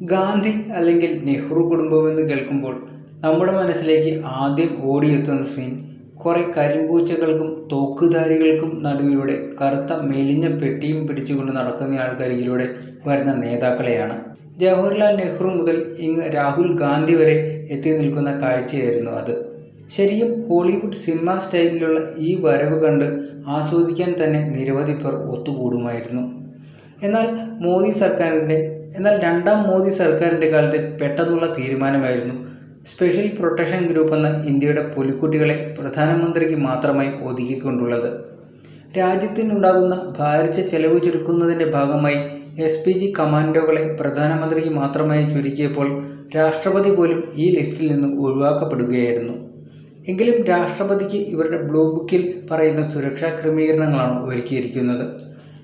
ഗാന്ധി അല്ലെങ്കിൽ നെഹ്റു കുടുംബം എന്ന് കേൾക്കുമ്പോൾ നമ്മുടെ മനസ്സിലേക്ക് ആദ്യം ഓടിയെത്തുന്ന സീൻ കുറെ കരിമ്പൂച്ചകൾക്കും തോക്കുധാരികൾക്കും നടുവിലൂടെ കറുത്ത മെലിഞ്ഞ പെട്ടിയും പിടിച്ചുകൊണ്ട് നടക്കുന്ന ആൾക്കാരിലൂടെ വരുന്ന നേതാക്കളെയാണ്. ജവഹർലാൽ നെഹ്റു മുതൽ ഇങ്ങ് രാഹുൽ ഗാന്ധി വരെ എത്തി നിൽക്കുന്ന കാഴ്ചയായിരുന്നു അത്. ശരിയും ഹോളിവുഡ് സിനിമ സ്റ്റൈലിലുള്ള ഈ വരവ് കണ്ട് ആസ്വദിക്കാൻ തന്നെ നിരവധി പേർ ഒത്തുകൂടുമായിരുന്നു. എന്നാൽ മോദി സർക്കാരിന്റെ എന്നാൽ രണ്ടാം മോദി സർക്കാരിന്റെ കാലത്ത് പെട്ടെന്നുള്ള തീരുമാനമായിരുന്നു സ്പെഷ്യൽ പ്രൊട്ടക്ഷൻ ഗ്രൂപ്പ് എന്ന ഇന്ത്യയുടെ പുലിക്കുട്ടികളെ പ്രധാനമന്ത്രിക്ക് മാത്രമായി ഒതുക്കിക്കൊണ്ടുള്ളത്. രാജ്യത്തിനുണ്ടാകുന്ന ഭാരിച്ച ചെലവ് ചുരുക്കുന്നതിന്റെ ഭാഗമായി എസ് പി ജി കമാൻഡോകളെ പ്രധാനമന്ത്രിക്ക് മാത്രമായി ചുരുക്കിയപ്പോൾ രാഷ്ട്രപതി പോലും ഈ ലിസ്റ്റിൽ നിന്ന് ഒഴിവാക്കപ്പെടുകയായിരുന്നു. എങ്കിലും രാഷ്ട്രപതിക്ക് ഇവരുടെ ബ്ലൂ ബുക്കിൽ പറയുന്ന സുരക്ഷാ ക്രമീകരണങ്ങളാണ് ഒരുക്കിയിരിക്കുന്നത്.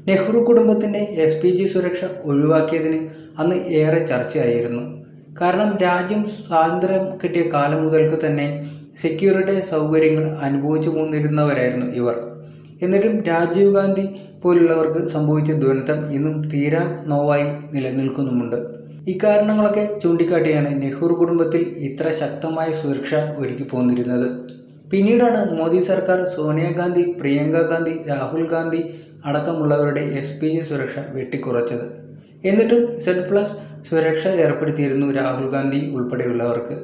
നെഹ്റു കുടുംബത്തിന്റെ എസ് പി ജി സുരക്ഷ ഒഴിവാക്കിയതിന് അന്ന് ഏറെ ചർച്ചയായിരുന്നു. കാരണം രാജ്യം സ്വാതന്ത്ര്യം കിട്ടിയ കാലം മുതൽക്ക് തന്നെ സെക്യൂരിറ്റി സൗകര്യങ്ങൾ അനുഭവിച്ചു പോന്നിരുന്നവരായിരുന്നു ഇവർ. എന്നിട്ടും രാജീവ് ഗാന്ധി പോലുള്ളവർക്ക് സംഭവിച്ച ദുരന്തം ഇന്നും തീരാ നോവായി നിലനിൽക്കുന്നുമുണ്ട്. ഇക്കാരണങ്ങളൊക്കെ ചൂണ്ടിക്കാട്ടിയാണ് നെഹ്റു കുടുംബത്തിൽ ഇത്ര ശക്തമായ സുരക്ഷ ഒരുക്കി പോന്നിരുന്നത് പിന്നീടാണ് മോദി സർക്കാർ സോണിയാഗാന്ധി പ്രിയങ്ക ഗാന്ധി, രാഹുൽ ഗാന്ധി അടക്കമുള്ളവരുടെ എസ് പി ജി സുരക്ഷ വെട്ടിക്കുറച്ചത്. എന്നിട്ടും സെഡ് പ്ലസ് സുരക്ഷ ഏർപ്പെടുത്തിയിരുന്നു രാഹുൽ ഗാന്ധി ഉൾപ്പെടെയുള്ളവർക്ക്.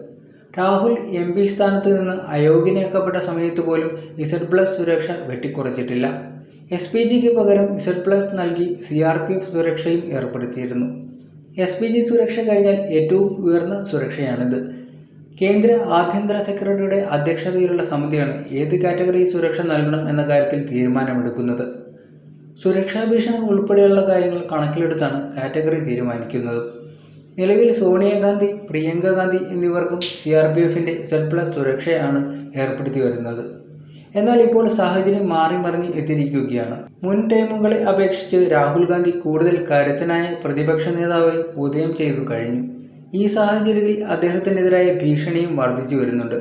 രാഹുൽ എം പി സ്ഥാനത്ത് നിന്ന് അയോഗ്യനാക്കപ്പെട്ട സമയത്ത് പോലും ഇസഡ് പ്ലസ് സുരക്ഷ വെട്ടിക്കുറച്ചിട്ടില്ല. എസ് പി ജിക്ക് പകരം ഇസഡ് പ്ലസ് നൽകി സി ആർ പി എഫ് സുരക്ഷയും ഏർപ്പെടുത്തിയിരുന്നു. എസ് പി ജി സുരക്ഷ കഴിഞ്ഞാൽ ഏറ്റവും ഉയർന്ന സുരക്ഷയാണിത്. കേന്ദ്ര ആഭ്യന്തര സെക്രട്ടറിയുടെ അധ്യക്ഷതയിലുള്ള സമിതിയാണ് ഏത് കാറ്റഗറി സുരക്ഷ നൽകണം എന്ന കാര്യത്തിൽ തീരുമാനമെടുക്കുന്നത്. സുരക്ഷാ ഭീഷണി ഉൾപ്പെടെയുള്ള കാര്യങ്ങൾ കണക്കിലെടുത്താണ് കാറ്റഗറി തീരുമാനിക്കുന്നത് നിലവിൽ സോണിയാഗാന്ധി പ്രിയങ്ക ഗാന്ധി എന്നിവർക്കും സി ആർ പി എഫിന്റെ സെഡ് പ്ലസ് സുരക്ഷയാണ് ഏർപ്പെടുത്തി വരുന്നത്. എന്നാൽ ഇപ്പോൾ സാഹചര്യം മാറി മറിഞ്ഞ് എത്തിയിരിക്കുകയാണ്. മുൻ ടൈമുകളെ അപേക്ഷിച്ച് രാഹുൽ ഗാന്ധി കൂടുതൽ കരുത്തനായ പ്രതിപക്ഷ നേതാവായി ഉദയം ചെയ്തു കഴിഞ്ഞു. ഈ സാഹചര്യത്തിൽ അദ്ദേഹത്തിനെതിരായ ഭീഷണിയും വർദ്ധിച്ചു വരുന്നുണ്ട്.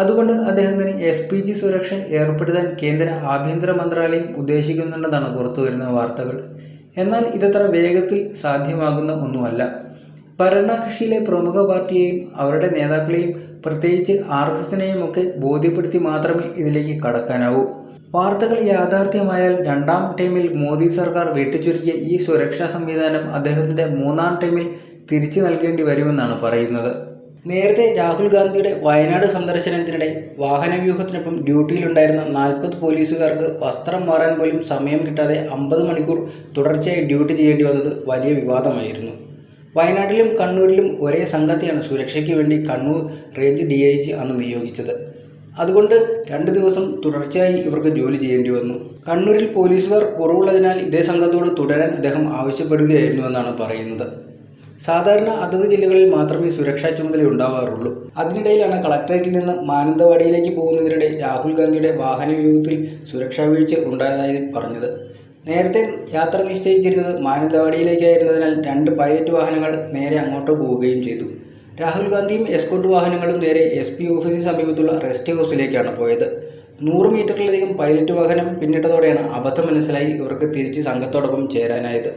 അതുകൊണ്ട് അദ്ദേഹത്തിന് എസ് പി ജി സുരക്ഷ ഏർപ്പെടുത്താൻ കേന്ദ്ര ആഭ്യന്തര മന്ത്രാലയം ഉദ്ദേശിക്കുന്നുണ്ടെന്നാണ് പുറത്തുവരുന്ന വാർത്തകൾ. എന്നാൽ ഇതത്ര വേഗത്തിൽ സാധ്യമാകുന്ന ഒന്നുമല്ല. ഭരണകക്ഷിയിലെ പ്രമുഖ പാർട്ടിയെയും അവരുടെ നേതാക്കളെയും പ്രത്യേകിച്ച് ആർ എസ് എസിനെയുമൊക്കെ ബോധ്യപ്പെടുത്തി മാത്രമേ ഇതിലേക്ക് കടക്കാനാവൂ. വാർത്തകൾ യാഥാർത്ഥ്യമായാൽ രണ്ടാം ടൈമിൽ മോദി സർക്കാർ വെട്ടിച്ചുരുക്കിയ ഈ സുരക്ഷാ സംവിധാനം അദ്ദേഹത്തിന്റെ മൂന്നാം ടൈമിൽ തിരിച്ചു നൽകേണ്ടി വരുമെന്നാണ് പറയുന്നത്. നേരത്തെ രാഹുൽ ഗാന്ധിയുടെ വയനാട് സന്ദർശനത്തിനിടെ വാഹനവ്യൂഹത്തിനൊപ്പം ഡ്യൂട്ടിയിലുണ്ടായിരുന്ന നാൽപ്പത് പോലീസുകാർക്ക് വസ്ത്രം മാറാൻ പോലും സമയം കിട്ടാതെ അമ്പത് മണിക്കൂർ തുടർച്ചയായി ഡ്യൂട്ടി ചെയ്യേണ്ടി വന്നത് വലിയ വിവാദമായിരുന്നു. വയനാട്ടിലും കണ്ണൂരിലും ഒരേ സംഘത്തെയാണ് സുരക്ഷയ്ക്ക് വേണ്ടി Kannur range D I G അന്ന് നിയോഗിച്ചത്. അതുകൊണ്ട് രണ്ട് ദിവസം തുടർച്ചയായി ഇവർക്ക് ജോലി ചെയ്യേണ്ടി വന്നു. കണ്ണൂരിൽ പോലീസുകാർ കുറവുള്ളതിനാൽ ഇതേ സംഘത്തോട് തുടരാൻ അദ്ദേഹം ആവശ്യപ്പെടുകയായിരുന്നു എന്നാണ് പറയുന്നത്. സാധാരണ അതത് ജില്ലകളിൽ മാത്രമേ സുരക്ഷാ ചുമതല ഉണ്ടാവാറുള്ളൂ അതിനിടയിലാണ് കളക്ടറേറ്റിൽ നിന്ന് മാനന്തവാടിയിലേക്ക് പോകുന്നതിനിടെ രാഹുൽ ഗാന്ധിയുടെ വാഹന വാഹനവ്യൂഹത്തിൽ സുരക്ഷാ വീഴ്ച ഉണ്ടായതായി പറഞ്ഞത്. നേരത്തെ യാത്ര നിശ്ചയിച്ചിരുന്നത് മാനന്തവാടിയിലേക്കായിരുന്നതിനാൽ രണ്ട് പൈലറ്റ് വാഹനങ്ങൾ നേരെ അങ്ങോട്ട് പോവുകയും ചെയ്തു. രാഹുൽ ഗാന്ധിയും എസ്കോർട്ട് വാഹനങ്ങളും നേരെ എസ് പി ഓഫീസിന് സമീപത്തുള്ള റെസ്റ്റ് ഹൗസിലേക്കാണ് പോയത്. നൂറ് മീറ്ററിലധികം പൈലറ്റ് വാഹനം പിന്നിട്ടതോടെയാണ് അബദ്ധം മനസ്സിലായി ഇവർക്ക് തിരിച്ച് സംഘത്തോടൊപ്പം ചേരാനായത്.